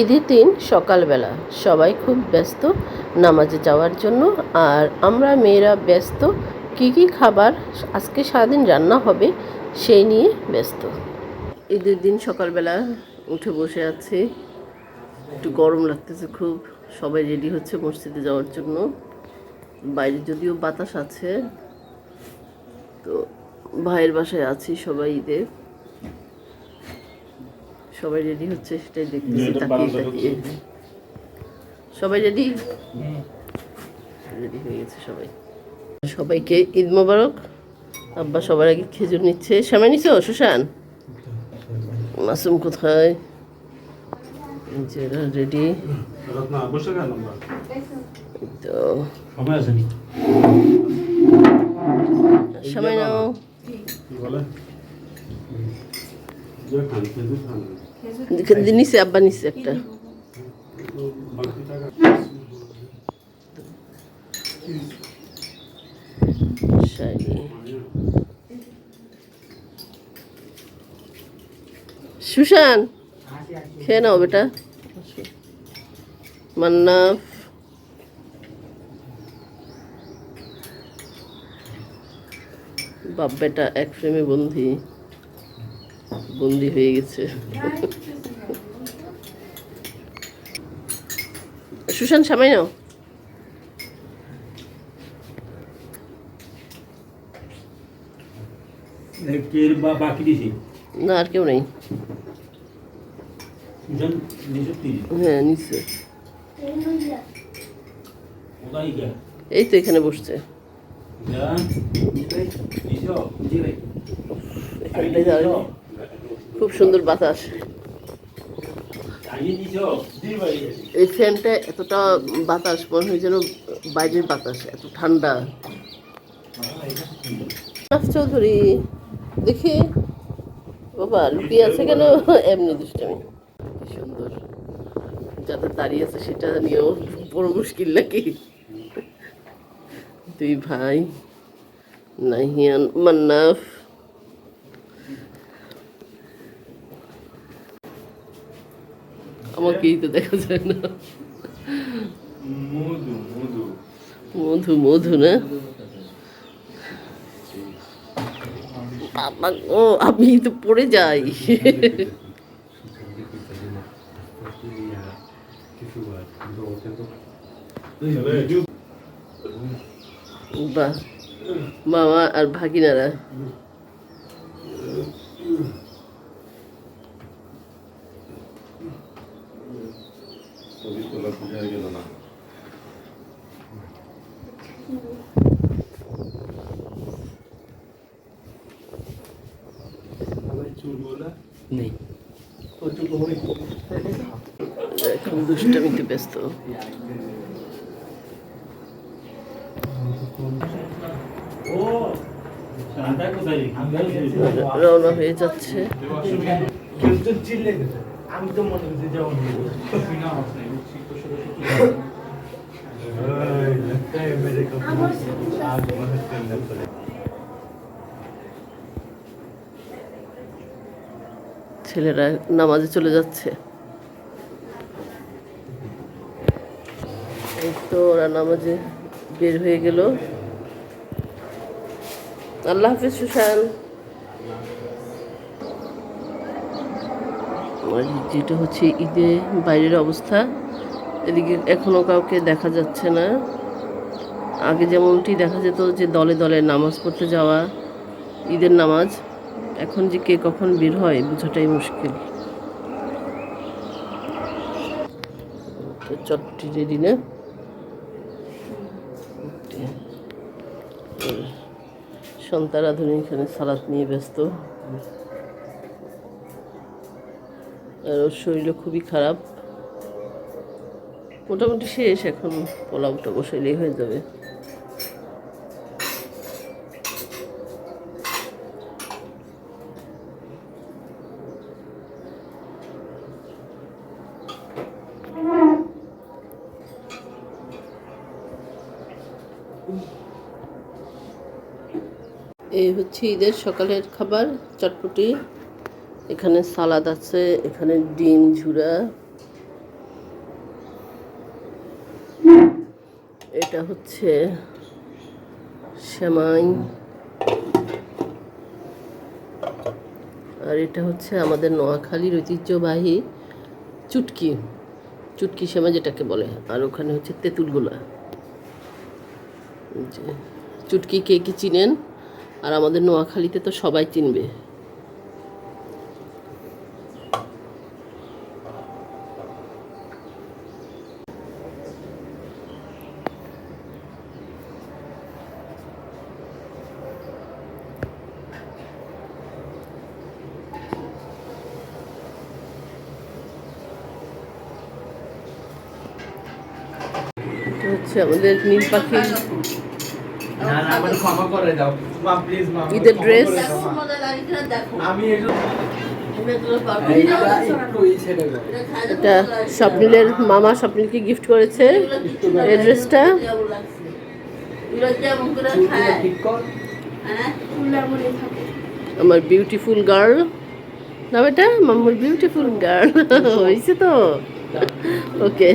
ঈদের দিন সকালবেলা সবাই খুব ব্যস্ত নামাজে যাওয়ার জন্য। আর আমরা মেয়েরা ব্যস্ত, কী কী খাবার আজকে সারাদিন রান্না হবে সেই নিয়ে ব্যস্ত। ঈদের দিন সকালবেলা উঠে বসে আছি। একটু গরম লাগতেছে খুব, সবাই রেডি হচ্ছে মসজিদে যাওয়ার জন্য। বাইরে যদিও বাতাস আছে, তো ভাইয়ের বাসায় আছি সবাই ঈদে। সবাই রেডি হচ্ছে সেটাই দেখতেছি তাকিয়ে তাকিয়ে। সবাই রেডি রেডি হয়ে গেছে সবাই। সবাইকে ঈদ মোবারক। আব্বা সবার আগে খেজুর নিচ্ছে। সামনে নিছো সুশান? মাসুম কোথায়? রেডি তো। সময় নাও। বলে? খেতে আব্বা নিছে একটা সুশান খেয়ে নাও বেটা মান্নাফ বাপ বেটা এক ফ্রেমে বন্দি বন্দি হয়ে গেছে। সুশান সামাই নাও। না আর কেউ নেই। হ্যাঁ নিচে এই তো এখানে বসছে। খুব সুন্দর বাতাস। এই ফ্যানটা এতটা বাতাস মনে হয় যেন বাইরের বাতাস এত ঠান্ডা। চৌধুরী দেখি। বাবা লুকিয়ে আছে কেন? এমনি দুষ্টামি। কি সুন্দর। যাদের দাঁড়িয়ে আছে সেটা নিয়েও বড় মুশকিল নাকি? দুই ভাই নাহিয়ান মান্নাফ। আমাকেই তো দেখা যায় না। মধু মধু। না? বাবা ও আমি তো পড়ে যাই। বাহ মামা আর ভাগিনারা। তোলা হয়ে গেল না। নেই। এখন দুষ্টামিতে ব্যস্ত। ও রওনা হয়ে যাচ্ছে। আমি তো মনে যে ছেলেরা নামাজে চলে যাচ্ছে। এই তো ওরা নামাজে বের হয়ে গেল। আল্লাহ হাফিজ সুশান যেটা হচ্ছে ঈদে বাইরের অবস্থা। এদিকে এখনও কাউকে দেখা যাচ্ছে না। আগে যেমনটি দেখা যেত যে দলে দলে নামাজ পড়তে যাওয়া, ঈদের নামাজ, এখন যে কে কখন বের হয় বোঝাটাই মুশকিল। চটটি রেডি না? সন্তারাধুনী এখানে সালাদ নিয়ে ব্যস্ত। আর ওর শরীরও খুবই খারাপ। মোটামুটি শেষ, এখন পোলাওটা বসাইলেই হয়ে যাবে। এই হচ্ছে ঈদের সকালের খাবার, চটপটি। এখানে সালাদ আছে, এখানে ডিম, ঝুরা। এটা হচ্ছে সেমাই আর এটা হচ্ছে আমাদের নোয়াখালীর ঐতিহ্যবাহী চুটকি। চুটকি সেমাই যেটাকে বলে। আর ওখানে হচ্ছে তেঁতুলগুলা। চুটকি কে কি চিনেন? আর আমাদের নোয়াখালীতে তো সবাই চিনবে এটা হচ্ছে আমাদের নীল পাখি না না আমাকে ক্ষমা করে দাও মা প্লিজ মা আমাকে ঈদের ক্ষমা dress? করে দাও, মা। আমি এইটা একটু এই ছেড়ে দাও। এটা স্বপ্নিলের মামা স্বপ্নিলকে গিফট করেছে। এই ড্রেসটা আমার বিউটিফুল গার্ল না বেটা মাম্মুর বিউটিফুল গার্ল হয়েছে তো। ওকে